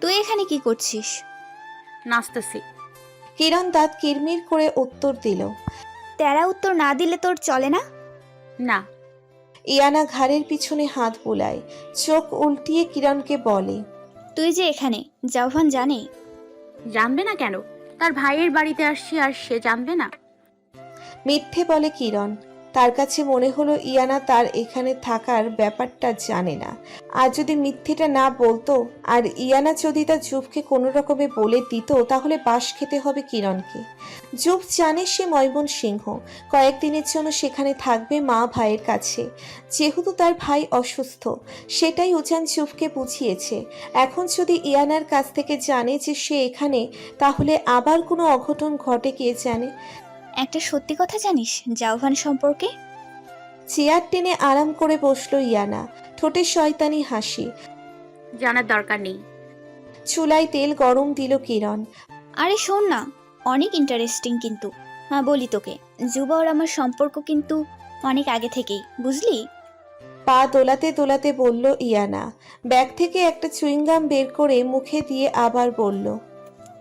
তুই এখানে কি করছিস? নাচতেছি। কিরণ দাঁত কিরমির করে উত্তর দিল। তেরা উত্তর না দিলে তোর চলে না? না। ইয়ানা ঘাড়ের পিছনে হাত বুলায় চোখ উল্টিয়ে কিরণকে বলে তুই যে এখানে জাউভান জানে। জানবে না কেন? তার ভাইয়ের বাড়িতে আসছি আর সে জানবে না। মিথ্যে বলে কিরণ তার কাছে মনে হলো ইয়ানা তার এখানে থাকার ব্যাপারটা জানে না। আর যদি মিথ্যেটা না বলতো, আর ইয়ানা যদি তার জুবকে কোনো রকমে বলে দিত, তাহলে বাস খেতে হবে কিরণকে। জুব জানে সে ময়মন সিংহ কয়েকদিনের জন্য সেখানে থাকবে মা ভাইয়ের কাছে। যেহেতু তার ভাই অসুস্থ, সেটাই উজান জুবকে বুঝিয়েছে। এখন যদি ইয়ানার কাছ থেকে জানে যে সে এখানে, তাহলে আবার কোনো অঘটন ঘটে কে জানে? একটা সত্যি কথা জানিস জাওভান সম্পর্কে? চেয়ার টেনে আরাম করে বসল ইয়ানা ঠোঁটে শয়তানি হাসি। জানার দরকার নেই। চুলায় তেল গরম দিল কিরণ। আরে শোন না অনেক ইন্টারেস্টিং কিন্তু। হ্যাঁ বলি তোকে যুবা ওর আমার সম্পর্ক কিন্তু অনেক আগে থেকেই বুঝলি? পা দোলাতে দোলাতে বলল ইয়ানা ব্যাগ থেকে একটা চুইংগাম বের করে মুখে দিয়ে আবার বলল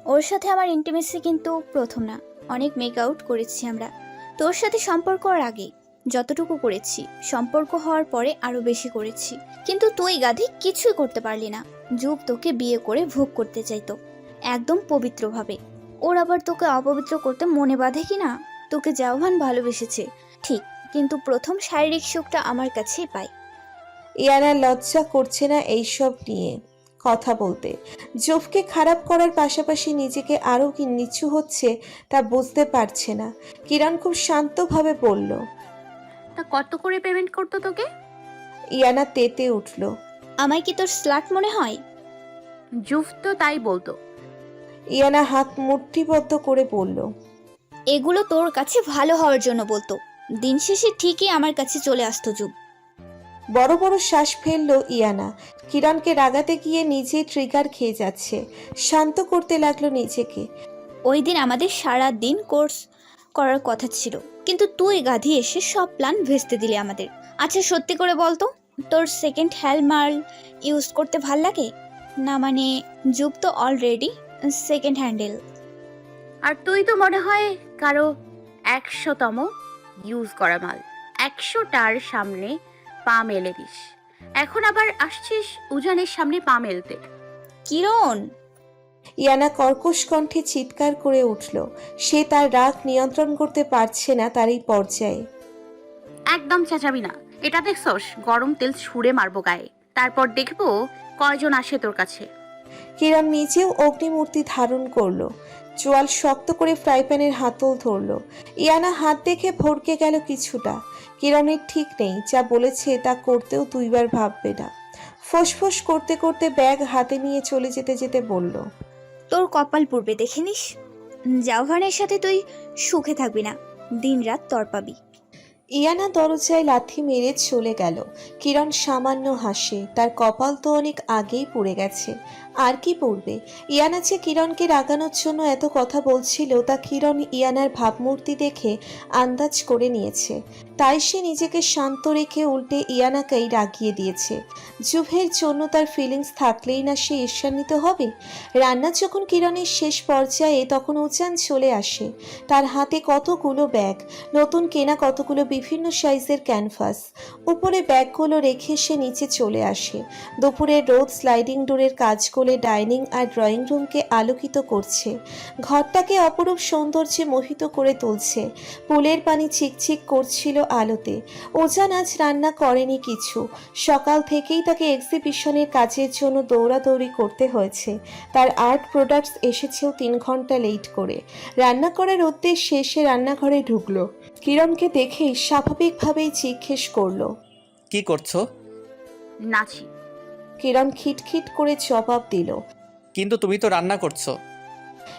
ওর সাথে আমার ইন্টিমেসি কিন্তু প্রথম না। অনেক মেক আউট করেছি আমরা। তোর সাথে সম্পর্ক আর আগে যতটুকু করেছি, সম্পর্ক হওয়ার পরে আরও বেশি করেছি। কিন্তু তুই, গাধি, কিছুই করতে পারলি না। যুগ তোকে বিয়ে করে ভোগ করতে চাইতো। একদম পবিত্রভাবে। ওর আবার তোকে অপবিত্র করতে মনে বাঁধে কি না? তোকে জাওহান ভালোবেসেছে। ঠিক, কিন্তু প্রথম শারীরিক সুখটা আমার কাছেই পাই ইয়ানা লজ্জা করছে না এইসব নিয়ে। কথা বলতে। জোফকে খারাপ করার পাশাপাশি নিজেকে আরও কি নিচু হচ্ছে তা বুঝতে পারছে না। কিরণ খুব শান্তভাবে বলল তা কত করে পেমেন্ট করতো তোকে? ইয়ানা তেতে উঠল আমায় কি তোর স্লাট মনে হয়? জুফ তো তাই বলতো। ইয়ানা হাত মুঠিবদ্ধ করে বলল এগুলো তোর কাছে ভালো হওয়ার জন্য বলতো। দিন শেষে ঠিকই আমার কাছে চলে আসতো যুগ বড় বড় শ্বাস ফেলল ইয়ানা। কিরণকে রাগাতে গিয়ে নিজে ট্রিগার খেয়ে যাচ্ছে। শান্ত করতে লাগল নিজেকে। ওই দিন আমাদের সারা দিন কোর্স করার কথা ছিল। কিন্তু তুই গাধি এসে সব প্ল্যান ভেস্তে দিলি আমাদের। আচ্ছা সত্যি করে বলতো তোর সেকেন্ড হ্যালমার্ল ইউজ করতে ভালো লাগে? না মানে যুগ তো অলরেডি সেকেন্ড হ্যান্ডেল আর তুই তো মনে হয় কারও একশোতম ইউজ করা মাল। একশোটার সামনে পা মেলে দিস। এখন আবার আসছিস উজানের সামনে পা মেলতে। কিরণ? ইয়ানা কর্কশ কণ্ঠে চিৎকার করে উঠল। সে তার রাগ নিয়ন্ত্রণ করতে পারছে না তার এই পর্যায়ে। একদম চেঁচাবি না। এটা দেখছস গরম তেল ছুঁড়ে মারবো গায়ে। তারপর দেখব কয়জন আসে তোর কাছে। কিরণ নিজেও অগ্নিমূর্তি ধারণ করল। চোয়াল শক্ত করে ফ্রাই প্যানের হাতল ধরলো। ইয়ানা হাত দেখে ভরকে গেল কিছুটা। কিরণের ঠিক নেই যা বলেছে তা করতেও দুইবার ভাববে না। ফোঁস করতে করতে ব্যাগ হাতে নিয়ে চলে যেতে যেতে বলল তোর কপাল পূর্বে দেখে নিস। জাওহানের সাথে তুই সুখে থাকবি না দিন রাত তর পাবি। ইয়ানা দরজায় লাথি মেরে চলে গেল। কিরণ সামান্য হাসে তার কপাল তো অনেক আগেই পড়ে গেছে। আর কি পড়বে ইয়ানা যে কিরণকে রাগানোর জন্য এত কথা বলছিল, তা কিরণ ইয়ানার ভাবমূর্তি দেখে আন্দাজ করে নিয়েছে। তাই সে নিজেকে শান্ত রেখে উল্টে ইয়ানাকেই রাগিয়ে দিয়েছে। জুভের জন্য তার ফিলিংস থাকলেই না সে ঈর্ষান্বিত হবে? রান্না যখন কিরণের শেষ পর্যায়ে, তখন উচান চলে আসে। তার হাতে কতগুলো ব্যাগ, নতুন কেনা কতগুলো বিভিন্ন সাইজের ক্যানভাস উপরে ব্যাগগুলো রেখে সে নিচে চলে আসে। দুপুরে রোদ স্লাইডিং ডোরের কাজ করে ডাইনিং আর ড্রয়িং রুমকে আলোকিত করছে। ঘরটাকে অপরূপ সৌন্দর্যে মোহিত করে তুলছে। পুলের পানি চিকচিক করছিল আলোতে। ওজান আজ রান্না করেনি কিছু। সকাল থেকেই তাকে এক্সিবিশনের কাজের জন্য দৌড়াদৌড়ি করতে হয়েছে। তার আর্ট প্রোডাক্টস এসেছেও তিন ঘণ্টা লেট করে। রান্না করার উদ্দেশ্যে সে রান্নাঘরে ঢুকলো। কিরণকে দেখেই স্বাভাবিকভাবেই জিজ্ঞেস করল কি করছ? নাচি। কিরণ খিটখিট করে জবাব দিল কিন্তু তুমি তো রান্না করছ।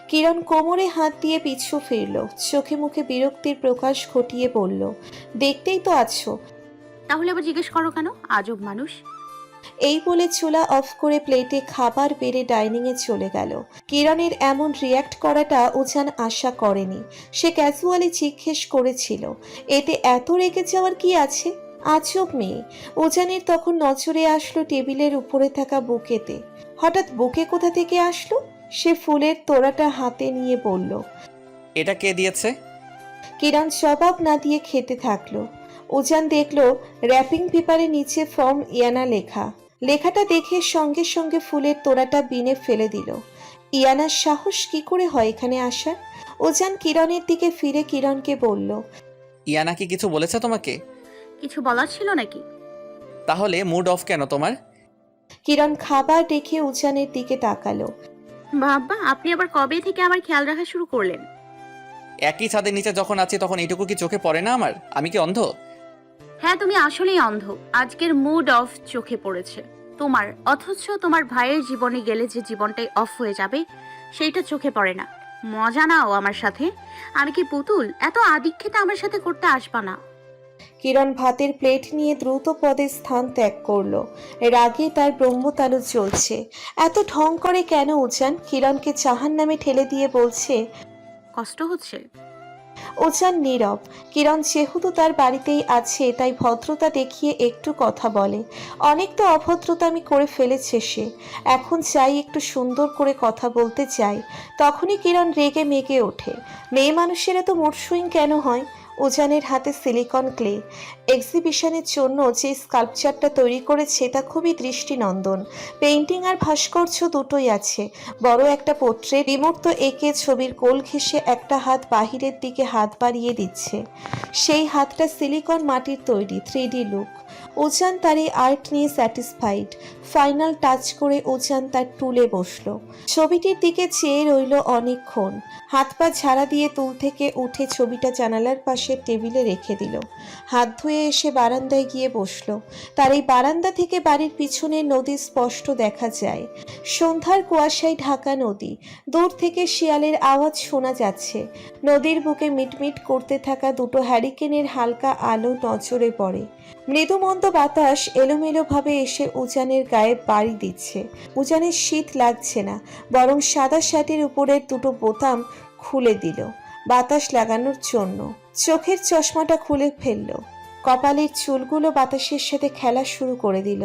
কিরণ কোমরে হাত দিয়ে পিছু ফিরল চোখে মুখে বিরক্তির প্রকাশ ঘটিয়ে বলল দেখতেই তো আছো। তাহলে আবার জিজ্ঞেস করো কেন? আজব মানুষ। এই বলে চুলা অফ করে প্লেটে খাবার বেড়ে ডাইনিংয়ে চলে গেল। কিরণের এমন রিয়্যাক্ট করাটা উজান আশা করেনি। সে ক্যাজুয়ালি জিজ্ঞেস করেছিল এতে এত রেগে যাওয়ার কি আছে? আজব মেয়ে। উজানের তখন নজরে আসলো টেবিলের উপরে থাকা বুকেতে। হঠাৎ বুকে কোথা থেকে আসলো? সে ফুলের তোড়াটা হাতে নিয়ে বলল এটা কে দিয়েছে? কিরণ জবাব না দিয়ে খেতে থাকল। উজান দেখল র্যাপিং পেপারের নিচে ফর্ম ইয়ানা লেখা। লেখাটা দেখে সঙ্গে সঙ্গে ফুলের তোড়াটা বিনে ফেলে দিল। ইয়ানার সাহস কি করে হয় এখানে আসার? উজান কিরণের দিকে ফিরে কিরণকে বলল ইয়ানা কি কিছু বলেছে তোমাকে? কিছু বলার ছিল নাকি? তাহলে মুড অফ কেন তোমার? কিরণ খাবার রেখে উজানের দিকে তাকালো। বাবা আপনি আবার কবে থেকে আমার খেয়াল রাখা শুরু করলেন? একই ছাদের নিচে যখন আছি তখন এইটুকু কি চোখে পড়ে না আমার? আমি কি অন্ধ? হ্যাঁ তুমি আসলেই অন্ধ। আজকের মুড অফ চোখে পড়েছে। তোমার অথচ তোমার ভাইয়ের জীবনে গেলে যে জীবনটাই অফ হয়ে যাবে সেইটা চোখে পড়ে না। মজা নাও আমার সাথে। আমি কি পুতুল? এত আদিক্ষেতা আমার সাথে করতে আসবা না। কিরণ ভাতের প্লেট নিয়ে দ্রুত পদে স্থান ত্যাগ করল। রাগে তার ব্রহ্মতালু চলছে এত ঢং করে কেন উজান? কিরণকে চাহান নামে ঠেলে দিয়ে বলছে কষ্ট হচ্ছে। উজান নীরব। কিরণ যেহেতু তার বাড়িতেই আছে তাই ভদ্রতা দেখিয়ে একটু কথা বলে। অনেক তো অভদ্রতা আমি করে ফেলেছে সে। এখন চাই একটু সুন্দর করে কথা বলতে চাই তখনই কিরণ রেগে মেগে ওঠে। মেয়ে মানুষেরা তো মুড সুইং কেন হয়? উজানের হাতে সিলিকন ক্লে। এক্সিবিশনের জন্য যে স্কাল্পচারটা তৈরি করেছে তা খুবই দৃষ্টিনন্দন। পেইন্টিং আর ভাস্কর্য দুটোই আছে। বড় একটা পোট্রে বিমূর্ত একে ছবির কোল ঘেঁষে একটা হাত বাহিরের দিকে হাত বাড়িয়ে দিচ্ছে। সেই হাতটা সিলিকন মাটির তৈরি, থ্রিডি লুক। উজান তার এই আর্ট নিয়ে স্যাটিসফাইড ফাইনাল টাচ করে উজান তার টুলে বসল। ছবিটির দিকে চেয়ে রইল অনেকক্ষণ হাত পা ঝাড়া দিয়ে তুল থেকে উঠে ছবিটা জানালার পাশে টেবিলে রেখে দিল। হাত ধুয়ে এসে বারান্দায় গিয়ে বসল। তার এই বারান্দা থেকে বাড়ির পিছনে নদী স্পষ্ট দেখা যায়। সন্ধ্যার কুয়াশায় ঢাকা নদী। দূর থেকে শিয়ালের আওয়াজ শোনা যাচ্ছে। নদীর বুকে মিটমিট করতে থাকা দুটো হ্যারিকেনের হালকা আলো নজরে পড়ে। মৃদুমন্দ বাতাস এলোমেলোভাবে এসে উজানের গায়ে বাড়ি দিচ্ছে। উজানের শীত লাগছে না, বরং সাদা শার্টের উপরের দুটো বোতাম খুলে দিল, বাতাস লাগানোর জন্য। চোখের চশমাটা খুলে ফেলল। কপালের চুলগুলো বাতাসের সাথে খেলা শুরু করে দিল।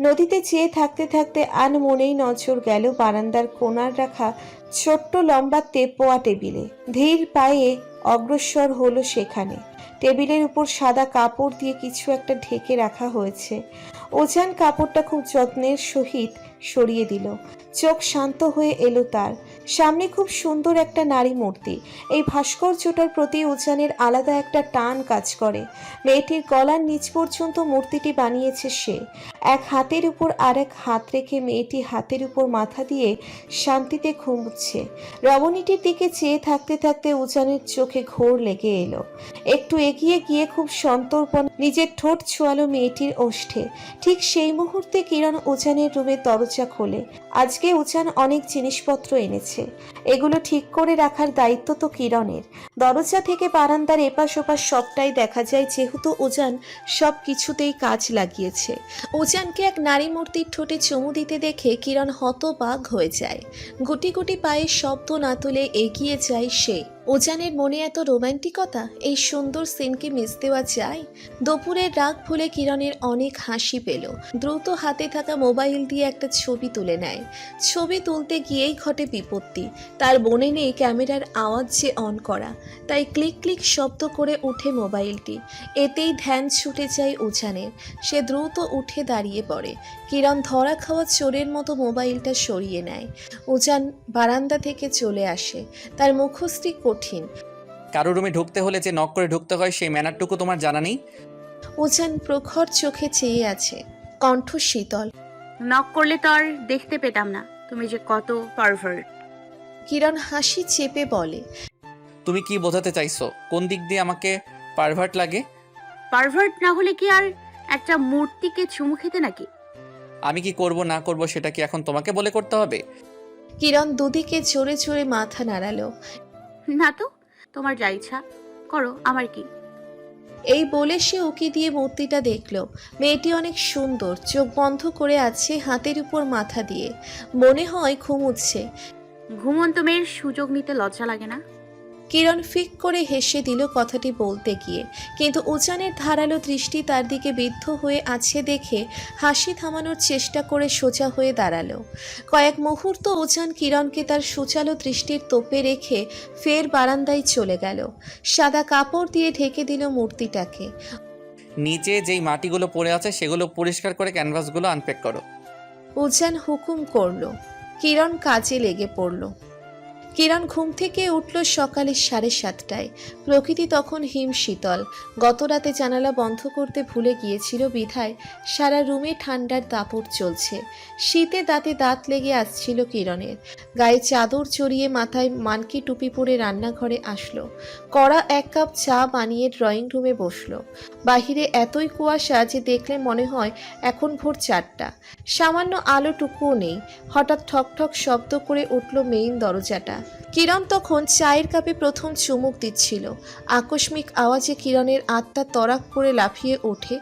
নদীতে চেয়ে থাকতে থাকতে আনমনেই নজর গেল বারান্দার কোণার রাখা ছোট্ট লম্বা তেপোয়া টেবিলে। ধীর পায়ে অগ্রসর হলো সেখানে। টেবিলের উপর সাদা কাপড় দিয়ে কিছু একটা ঢেকে রাখা হয়েছে। ওজান কাপড়টা খুব যত্নের সহিত সরিয়ে দিল। চোখ শান্ত হয়ে এলো তার। সামনে খুব সুন্দর একটা নারী মূর্তি। এই ভাস্কর্যটার প্রতি উজানের আলাদা একটা টান কাজ করে। মেয়েটির গলার নিচ পর্যন্ত মূর্তিটি বানিয়েছে সে। এক হাতের উপর আর এক হাত রেখে মেয়েটি হাতের উপর মাথা দিয়ে শান্তিতে ঘুমুচ্ছে। রমণীটির দিকে চেয়ে থাকতে থাকতে উজানের চোখে ঘোর লেগে এলো। একটু এগিয়ে গিয়ে খুব সন্তর্পণ নিজের ঠোঁট ছোয়ালো মেয়েটির ওষ্ঠে। ঠিক সেই মুহূর্তে কিরণ উজানের রুমের দরজা খোলে। আজকে উজান অনেক জিনিসপত্র এনেছে। এগুলো ঠিক করে রাখার দায়িত্ব তো কিরণের। দরজা থেকে বারান্দার এপাশ ওপাশ সবটাই দেখা যায় যেহেতু উজান সব কিছুতেই কাজ লাগিয়েছে। উজানকে এক নারী মূর্তির ঠোঁটে চমু দিতে দেখে কিরণ হতবাগ হয়ে যায়। গুটি গুটি পায়ে শব্দ না তুলে এগিয়ে যায় সে। উজানের মনে এত রোমান্টিকতা, এই সুন্দর সিনকে মিস দেওয়া যায়? দুপুরের রাগ ভুলে কিরণের অনেক হাসি পেল। দ্রুত হাতে থাকা মোবাইল দিয়ে একটা ছবি তুলে নেয়। ছবি তুলতে গিয়েই ঘটে বিপত্তি। তার মনে নেই ক্যামেরার আওয়াজ যে অন করা। তাই ক্লিক ক্লিক শব্দ করে উঠে মোবাইলটি। এতেই ধ্যান ছুটে যায় উজানের সে দ্রুত উঠে দাঁড়িয়ে পড়ে। কিরণ ধরা খাওয়া চোরের মতো মোবাইলটা সরিয়ে নেয়। উজান বারান্দা থেকে চলে আসে। তার মুখশ্রী কঠিন। কারও রুমে ঢুকতে হলে যে নক করে ঢুকতে হয় সেই ম্যানারটুকু তোমার জানা নেই? উজান প্রখর চোখে চেয়ে আছে কণ্ঠ শীতল। নক করলে তো আর দেখতে পেতাম না তুমি যে কত পারভার্ট কিরণ হাসি চেপে বলে তুমি কি বোঝাতে চাইছো? কোন দিক দিয়ে আমাকে পারভার্ট লাগে? পারভার্ট না হলে কি আর একটা মূর্তিকে চুমু খেতে নাকি? আমি কি করব না করব সেটা কি এখন তোমাকে বলে করতে হবে? কিরণ দুদিকে জোরে জোরে মাথা নাড়ালো না তো তোমার যা ইচ্ছা। করো আমার কি? এই বলে সে উকি দিয়ে মূর্তিটা দেখল। মেয়েটি অনেক সুন্দর চোখ বন্ধ করে আছে হাতের উপর মাথা দিয়ে। মনে হয় ঘুমুচ্ছে ঘুমন্ত মেয়ের সুযোগ নিতে লজ্জা লাগে না? কিরণ ফিক করে হেসে দিল কথাটি বলতে গিয়ে। কিন্তু উজানের ধারালো দৃষ্টি তার দিকে বিদ্ধ হয়ে আছে দেখে হাসি থামানোর চেষ্টা করে সোজা হয়ে দাঁড়াল। কয়েক মুহূর্ত উজান কিরণকে তার সুচালো দৃষ্টির তোপে রেখে ফের বারান্দায় চলে গেল। সাদা কাপড় দিয়ে ঢেকে দিল মূর্তিটাকে। নিচে যেই মাটিগুলো পড়ে আছে সেগুলো পরিষ্কার করে ক্যানভাসগুলো আনপ্যাক করো। উজান হুকুম করল। কিরণ কাজে লেগে পড়ল। কিরণ ঘুম থেকে উঠল সকালে সাড়ে সাতটায়। প্রকৃতি তখন হিম শীতল। গত রাতে জানালা বন্ধ করতে ভুলে গিয়েছিল বিধায় সারা রুমে ঠান্ডার দাপট চলছে। শীতে দাঁতে দাঁত লেগে আসছিল কিরণের। গায়ে চাদর চড়িয়ে মাথায় মানকি টুপি পরে রান্নাঘরে আসলো। কড়া এক কাপ চা বানিয়ে ড্রয়িং রুমে বসল। বাহিরে এতই কুয়াশা যে দেখলে মনে হয় এখন ভোর চারটা। সামান্য আলোটুকুও নেই। হঠাৎ ঠক ঠক শব্দ করে উঠল মেইন দরজাটা। কিরণ তখন চায়ের কাপে প্রথম চুমুক দিচ্ছিল। আকস্মিক আওয়াজে কিরণের আত্মা তরাক করে লাফিয়ে ওঠে,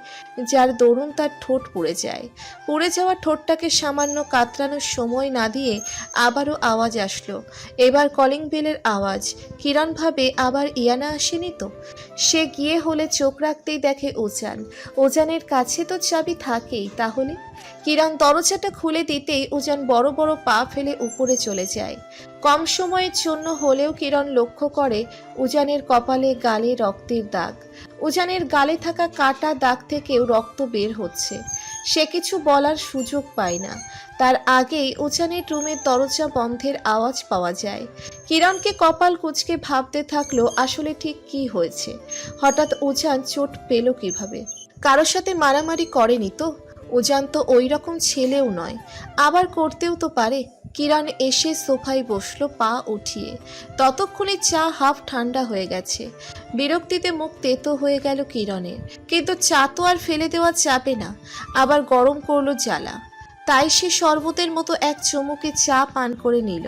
যার দরুন তার ঠোঁট পুড়ে যায়। পুড়ে যাওয়া ঠোঁটটাকে সামান্য কাতরানোর সময় না দিয়ে আবারও আওয়াজ আসলো। এবার কলিং বেলের আওয়াজ। কিরণ ভাবে, আবার ইয়ানা আসেনি তো? সে গিয়ে হলে চোখ রাখতেই দেখে ওজান। ওজানের কাছে তো চাবি থাকেই, তাহলে? কিরণ দরজাটা খুলে দিতেই উজান বড় বড় পা ফেলে উপরে চলে যায়। কম সময়ের জন্য হলেও কিরণ লক্ষ্য করে উজানের কপালে গালে রক্তের দাগ। উজানের গালে থাকা কাটা দাগ থেকেও রক্ত বের হচ্ছে। সে কিছু বলার সুযোগ পায় না। তার আগেই উজানের রুমের দরজা বন্ধের আওয়াজ পাওয়া যায়। কিরণকে কপাল কুচকে ভাবতে থাকল আসলে ঠিক কি হয়েছে। হঠাৎ উজান চোট পেল কীভাবে? কারোর সাথে মারামারি করেনি তো? উজান তো ওই রকম ছেলেও নয়। আবার করতেও তো পারে। কিরণ এসে সোফায় বসল পা উঠিয়ে। ততক্ষণে চা হাফ ঠান্ডা হয়ে গেছে। বিরক্তিতে মুখ তেতো হয়ে গেল কিরণের। কিন্তু চা তো আর ফেলে দেওয়া যাবে না। আবার গরম করল জ্বালা। তাই সে শরবতের মতো এক চুমুকে চা পান করে নিল।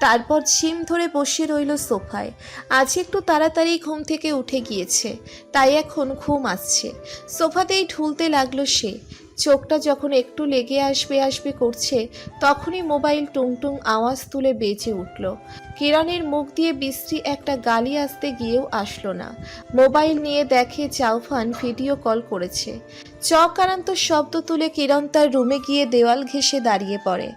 তারপর ঝিম ধরে বসে রইল সোফায়। আজ একটু তাড়াতাড়ি ঘুম থেকে উঠে গিয়েছে। তাই এখন ঘুম আসছে। সোফাতেই ঢুলতে লাগল সে। চোখটা যখন একটু লেগে আসবে আসবে করছে, তখনই মোবাইল টুংটুং আওয়াজ তুলে বেজে উঠল। কিরণের মুখ দিয়ে বিশ্রী একটা গালি আসতে গিয়েও আসলো না। মোবাইল নিয়ে দেখে চাউফান ভিডিও কল করেছে। চকারান্ত শব্দ তুলে কিরণ তার রুমে গিয়ে দেওয়াল ঘেঁষে দাঁড়িয়ে পড়ে।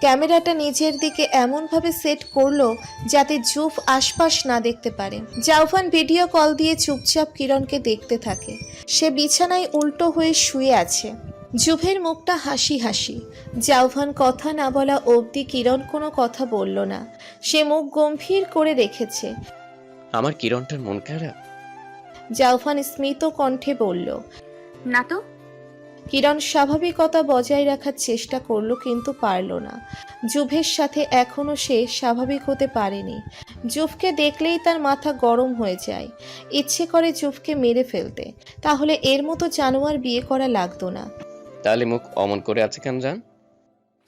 ক্যামেরাটা নিজের দিকে এমনভাবে সেট করল যাতে জুফ আশপাশ না দেখতে পারে। জাউফান ভিডিও কল দিয়ে চুপচাপ কিরণকে দেখতে থাকে। সে বিছানায় উল্টো হয়ে শুয়ে আছে। জুভের মুখটা হাসি হাসি। জাউফান কথা না বলা অবধি কিরণ কোনো কথা বলল না। সে মুখ গম্ভীর করে রেখেছে। আমার কিরণটার মন খারাপ? জাউফান স্মিত কণ্ঠে বলল না তো? কিরণ স্বাভাবিকতা বজায় রাখার চেষ্টা করল কিন্তু পারল না। জুভের সাথে এখনও সে স্বাভাবিক হতে পারেনি। জুভকে দেখলেই তার মাথা গরম হয়ে যায়। ইচ্ছে করে জুভকে মেরে ফেলতে। তাহলে এর মতো জানোয়ার বিয়ে করা লাগতো না। তাহলে মুখ অমন করে আছে কেন জান?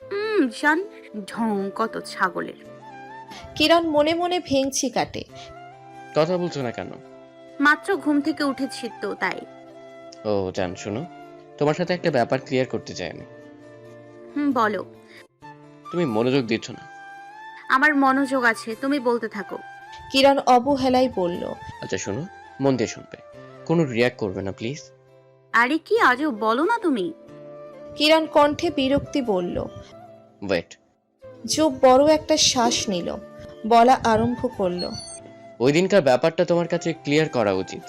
হুম জান ঢং কত ছাগলের। কিরণ মনে মনে ভেঙচি কাটে। কথা বলছো না কেন? মাত্র ঘুম থেকে উঠেছি তো তাই। ও জান শুনো। তোমার সাথে একটা ব্যাপার ক্লিয়ার করতে চাই আমি। হুম বলো। তুমি মনোযোগ দিচ্ছ না। আমার মনোযোগ আছে তুমি বলতে থাকো। কিরণ অবহেলায় বলল আচ্ছা শোনো মন দিয়ে শুনবে। কোনো রিয়াক্ট করবে না প্লিজ আরে কি আজও বলো না তুমি। কিরণ কণ্ঠে বিরক্তি বলল ওয়েট জুব বড় একটা শ্বাস নিল। বলা আরম্ভ করল ওই দিনকার ব্যাপারটা তোমার কাছে ক্লিয়ার করা উচিত।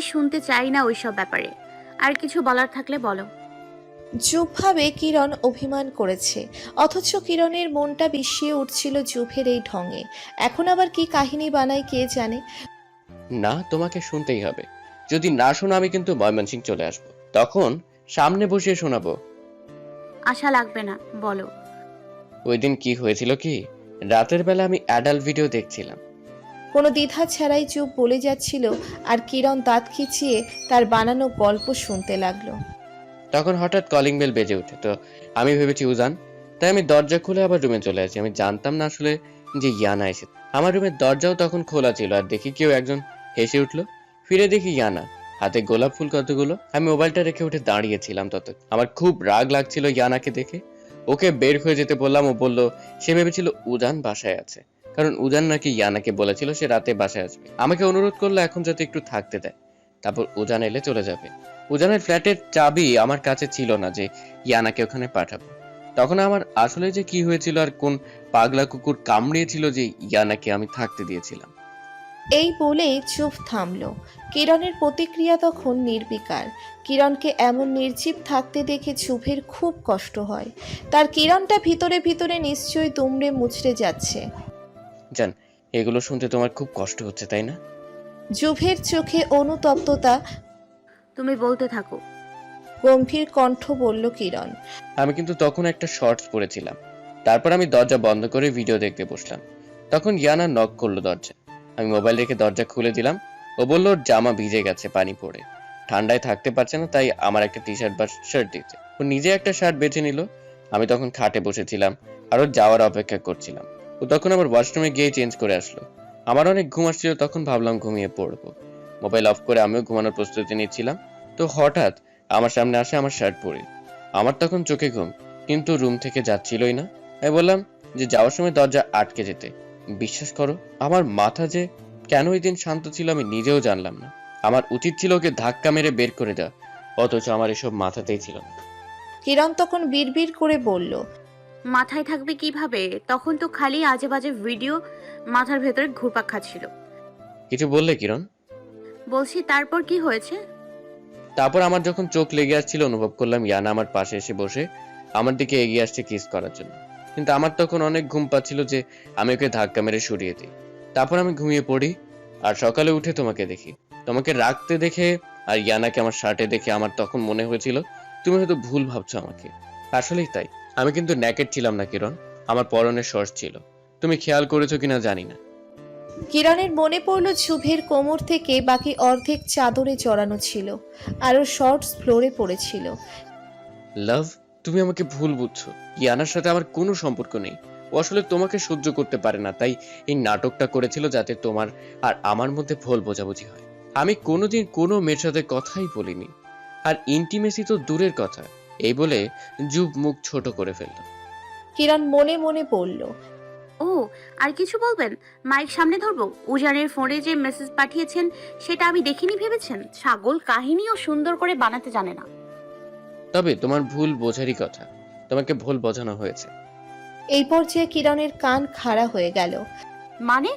শুনতে চাই না ওইসব ব্যাপারে। আর কিছু বলার থাকলে বলো। জুবভাবে কিরণ অভিমান করেছে। অথচ কিরণের মনটা বিষিয়ে উঠছিল জুভের এই ঢঙে। এখন আবার কি কাহিনী বানায় কে জানে? না তোমাকে শুনতেই হবে। যদি না শোনো আমি কিন্তু ময়মনসিং চলে আসব। তখন সামনে বসিয়ে শোনাবো। আশা লাগবে না বলো। ওই দিন কি হয়েছিল কি? রাতের বেলা আমি অ্যাডাল্ট ভিডিও দেখছিলাম। কোনো দ্বিধা ছাড়াই চুপ বলে যাচ্ছিল আর কিরণ দাঁত খিচিয়ে তার বানানো গল্প শুনতে লাগল। তখন হঠাৎ কলিং বেল বেজে ওঠে। তো আমি ভেবেছি, উজান, তাই আমি দরজা খুলে আবার রুমে চলে আসি। আমি জানতাম না আসলে যে ইয়ানা এসে আমার রুমের দরজাও তখন খোলা ছিল আর দেখি কেউ একজন হেসে উঠল। ফিরে দেখি ইয়ানা। হাতে গোলাপ ফুল কতগুলো? আমি মোবাইলটা রেখে উঠে দাঁড়িয়েছিলাম তত আমার খুব রাগ লাগছিল ইয়ানাকে দেখে। ওকে বের হয়ে যেতে বললাম। ও বলল, সে ভেবেছিল উজান বাসায় আছে। কারণ উজান নাকি ইয়ানাকে বলেছিল সে রাতে বাসায় আসবে। আমাকে অনুরোধ করল এখন যাতে একটু থাকতে দেয়। তারপর উজান এলে চলে যাবে। উজানের ফ্ল্যাটের চাবি আমার কাছে ছিল না যে ইয়ানাকে ওখানে পাঠাবো। তখন আমার আসলে যে কি হয়েছিল আর কোন পাগলা কুকুর কামড়িয়েছিল যে ইয়ানাকে আমি থাকতে দিয়েছিলাম। এই বলেই চুপ থামল। কিরণের প্রতিক্রিয়া তখন নির্বিকার। কিরণকে এমন নির্জীব থাকতে দেখে চুপের খুব কষ্ট হয়। তার কিরণটা ভিতরে ভিতরে নিশ্চয়ই দুমড়ে মুচড়ে যাচ্ছে। জান এগুলো শুনতে তোমার খুব কষ্ট হচ্ছে তাই না? জুভের চোখে অনুতপ্ততা তুমি বলতে থাকো। গম্ভীর কণ্ঠ বলল কিরণ। আমি কিন্তু তখন একটা শর্টস পরেছিলাম। তারপর আমি দরজা বন্ধ করে ভিডিও দেখতে বসলাম। তখন ইয়ানা নক করল দরজা। আমি মোবাইল রেখে দরজা খুলে দিলাম। ও বলল ওর জামা ভিজে গেছে পানি পড়ে। ঠান্ডায় থাকতে পারছে না তাই আমার একটা টি শার্ট বা শার্ট দিতে। ও নিজে একটা শার্ট বেছে নিল। আমি তখন খাটে বসেছিলাম আর ওর যাওয়ার অপেক্ষা করছিলাম। ও তখন আবার ওয়াশরুমে গিয়ে চেঞ্জ করে আসলো। আমার অনেক ঘুম আসছিল, তখন ভাবলাম ঘুমিয়ে পড়ব। মোবাইল অফ করে আমিও ঘুমানোর প্রস্তুতি নিচ্ছিলাম। তো হঠাৎ আমার সামনে আসে আমার শার্ট পরে। আমার তখন চোখে ঘুম, কিন্তু রুম থেকে যাচ্ছিলই না। আমি বললাম যে যাওয়ার সময় দরজা আটকে যেতে। বিশ্বাস করো, আমার মাথা যে কেন ওই দিন শান্ত ছিল আমি নিজেও জানলাম না। আমার উচিত ছিল ওকে ধাক্কা মেরে বের করে দেওয়া, অথচ আমার এসব মাথাতেই ছিল কিরণ তখন বিড়বিড় করে বলল মাথায় থাকবে কীভাবে? তখন তো খালি আজে বাজে ভিডিও মাথার ভেতরে ঘুরপাক খাচ্ছিল। কিছু বললে কিরণ? বলছি তারপর কি হয়েছে? তারপর আমার যখন চোখ লেগে আসছিল অনুভব করলাম ইয়ানা আমার পাশে এসে বসে আমার দিকে এগিয়ে আসছে কিস করার জন্য। কিন্তু আমার তখন অনেক ঘুম পাচ্ছিল যে আমি ওকে ধাক্কা মেরে সরিয়ে দিই। তারপর আমি ঘুমিয়ে পড়ি আর সকালে উঠে তোমাকে দেখি। তোমাকে রাখতে দেখে আর ইয়ানাকে আমার শার্টে দেখে আমার তখন মনে হয়েছিল তুমি হয়তো ভুল ভাবছ আমাকে। আসলেই তাই। আমি কিন্তু ন্যাকেট ছিলাম না কিরণ। আমার পরনে শর্টস ছিল। তুমি খেয়াল করেছ কিনা জানি না। কিরণের মনে পড়ল শুভের কোমর থেকে বাকি অর্ধেক চাদরে জড়ানো ছিল আরও শর্টস ফ্লোরে পড়েছিল। লাভ তুমি আমাকে ভুল বুঝছ। ইয়ানার সাথে আমার কোনো সম্পর্ক নেই। ও আসলে তোমাকে সহ্য করতে পারে না তাই এই নাটকটা করেছিল যাতে তোমার আর আমার মধ্যে ভুল বোঝাবুঝি হয়। আমি কোনোদিন কোনো মেয়ের সাথে কথাই বলিনি। আর ইন্টিমেসি তো দূরের কথা। এই বলে যুব মুখ ছোট করে ফেলল। কিরণ মনে মনে বলল ও আর কিছু বলবেন? মাইক সামনে ধরবো। উজানের ফোনে যে মেসেজ পাঠিয়েছেন সেটা আমি দেখিনি ভেবেছেন? ছাগল কাহিনীও সুন্দর করে বানাতে জানে না। তবে তোমার ভুল বোঝারই কথা। তোমাকে ভুল বোঝানো হয়েছে। এই পর্যায়ে কিরণের কান খাড়া হয়ে গেল। মানে?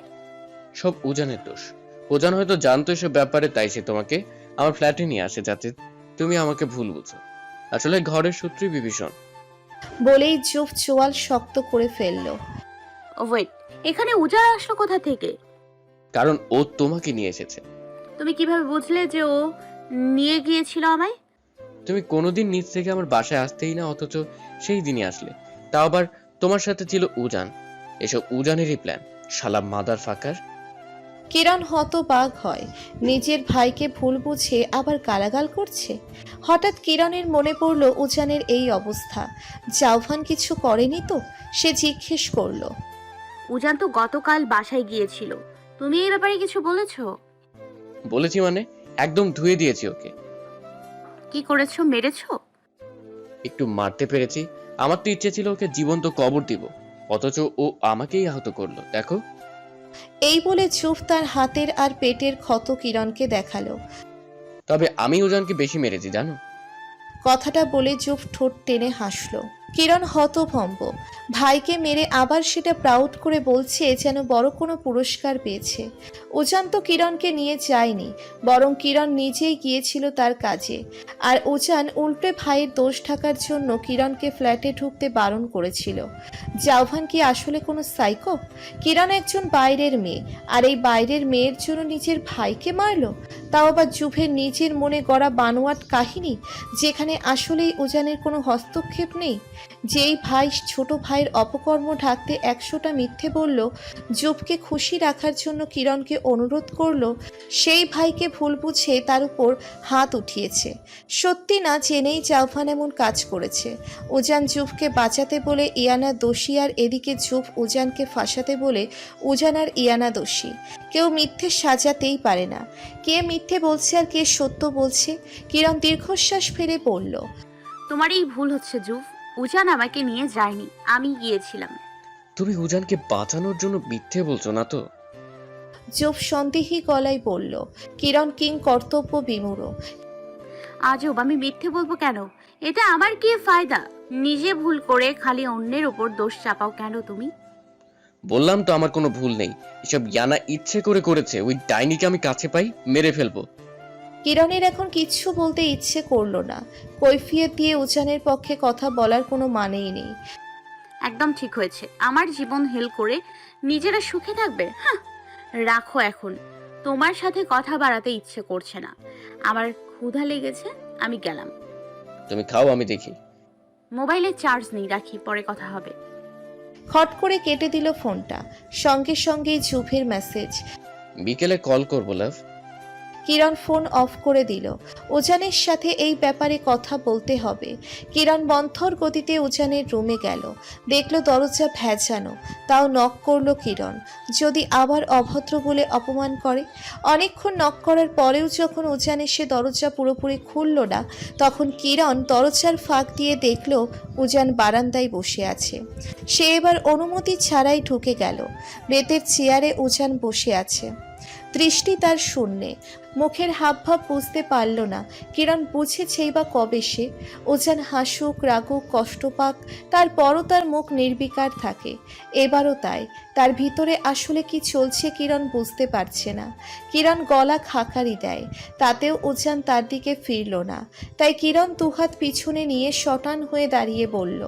সব উজানের দোষ। উজান হয়তো জানতো এসব ব্যাপারে তাই সে তোমাকে আমার ফ্ল্যাটে নিয়ে আসে যাতে তুমি আমাকে ভুল বুঝো। আসলে ঘরের সূত্রই বিভীষণ। বলেই চোখ চোয়াল শক্ত করে ফেলল। ওয়েট এখানে উজার আসলো কোথা থেকে? কারণ ও তোমাকে নিয়ে এসেছে। তুমি কীভাবে বুঝলে যে ও নিয়ে গিয়েছিল আমায়? তুমি কোনোদিন নিচ থেকে আমার বাসায় আসতেই না অথচ সেই দিনই আসলে। তাও আবার তোমার সাথে ছিল উজান। এসব উজানেরই প্ল্যান শালা মাদার ফাকার। কিরণ হতবাগ হয়। নিজের ভাইকে ভুল বুঝে আবার গালাগাল করছে? হঠাৎ কিরণের মনে পড়ল উজানের এই অবস্থা। জাউফান কিছু করেনি তো? সে জিজ্ঞেস করল। উজান তো গতকাল বাসায় গিয়েছিল। তুমি এই ব্যাপারে কিছু বলেছ? বলেছি মানে? একদম ধুয়ে দিয়েছি ওকে। কি করেছ মেরেছো? একটু মারতে পেরেছি। আমার তো ইচ্ছে ছিল ওকে জীবন্ত কবর দিব। অথচ ও আমাকেই আহত করল। দেখো। এই বলে চুপ তার হাতের আর পেটের ক্ষত কিরণকে দেখাল। তবে আমি ওজনকে বেশি মেরেছি জানো? কথাটা বলে চুপ ঠোঁট টেনে হাসলো। কিরণ হতভম্ব। ভাইকে মেরে আবার সেটা প্রাউড করে বলছে যেন বড় কোনো পুরস্কার পেয়েছে। উজান তো কিরণকে নিয়ে যায়নি, বরং কিরণ নিজেই গিয়েছিল তার কাজে। আর উজান উল্টে ভাইয়ের দোষ ঢাকার জন্য কিরণকে ফ্ল্যাটে ঢুকতে বারণ করেছিল। জাউভান কি আসলে কোনো সাইকো কিরণ একজন বাইরের মেয়ে, আর এই বাইরের মেয়ের জন্য নিজের ভাইকে মারলো? তাও আবার জুভের নিজের মনে গড়া বানোয়াট কাহিনী, যেখানে আসলেই উজানের কোনো হস্তক্ষেপ নেই? যেই ভাই ছোট ভাইয়ের অপকর্ম ঢাকতে একশোটা মিথ্যে বলল, জুবকে খুশি রাখার জন্য কিরণকে অনুরোধ করল, সেই ভাইকে ভুল বুঝে তার উপর হাত উঠিয়েছে। সত্যি না জেনেই জাউফান এমন কাজ করেছে। উজান জুবকে বাঁচাতে বলে ইয়ানা দোষী আর এদিকে জুব উজানকে ফাঁসাতে বলে উজান আর ইয়ানা দোষী। কেউ মিথ্যে সাজাতেই পারে না। কে মিথ্যে বলছে আর কে সত্য বলছে? কিরণ দীর্ঘশ্বাস ফেলে পড়ল তোমার এই ভুল হচ্ছে জুফ উজান আমাকে নিয়ে যায়নি আমি গিয়েছিলাম। তুমি উজানকে বাঁচানোর জন্য মিথ্যে বলছো না তো? জোব সন্দেহী গলায় বলল কিরণ কিং কর্তব্য বিমূঢ়। আজব আমি মিথ্যে বলব কেন? এটা আমার কি ফায়দা? নিজে ভুল করে খালি অন্যের উপর দোষ চাপাও কেন তুমি? বললাম তো আমার কোনো ভুল নেই। এসব ইয়ানা ইচ্ছে করে করেছে ওই ডাইনিকে আমি কাছে পাই মেরে ফেলব। কিরণের এখন কিচ্ছু বলতে ইচ্ছে করল না। কৈফিয়ত দিয়ে উজানের পক্ষে কথা বলার কোনো মানেই নেই। একদম ঠিক হয়েছে। আমার জীবন হেল করে নিজেরা সুখে থাকবে? হ্যাঁ রাখো এখন। তোমার সাথে কথা বাড়াতে ইচ্ছে করছে না। আমার ক্ষুধা লেগেছে আমি গেলাম। তুমি খাও আমি দেখি। মোবাইলে চার্জ নেই রাখি পরে কথা হবে। খট করে কেটে দিল ফোনটা। সঙ্গে সঙ্গেই জুভের মেসেজ। বিকেলে কল করব লাভ। কিরণ ফোন অফ করে দিল। উজানের সাথে এই ব্যাপারে কথা বলতে হবে। কিরণ মন্থর গতিতে উজানের রুমে গেল। দেখল দরজা ভেজানো। তাও নক করল কিরণ। যদি আবার অভদ্র বলে অপমান করে? অনেকক্ষণ নক করার পরেও যখন উজান এসে দরজা পুরোপুরি খুলল না, তখন কিরণ দরজার ফাঁক দিয়ে দেখল উজান বারান্দায় বসে আছে। সে এবার অনুমতি ছাড়াই ঢুকে গেল। বেতের চেয়ারে উজান বসে আছে। দৃষ্টি তার শূন্যে। মুখের হাবভাব বুঝতে পারল না। কিরণ বুঝেছেই বা কবে সে। ওজান হাসুক, রাগুক, কষ্ট পাক, তারপরও তার মুখ নির্বিকার থাকে। এবারও তাই। তার ভিতরে আসলে কি চলছে কিরণ বুঝতে পারছে না। কিরণ গলা খাকারি দেয়। তাতেও উজান তার দিকে ফিরল না। তাই কিরণ দুহাত পিছনে নিয়ে শটান হয়ে দাঁড়িয়ে বলল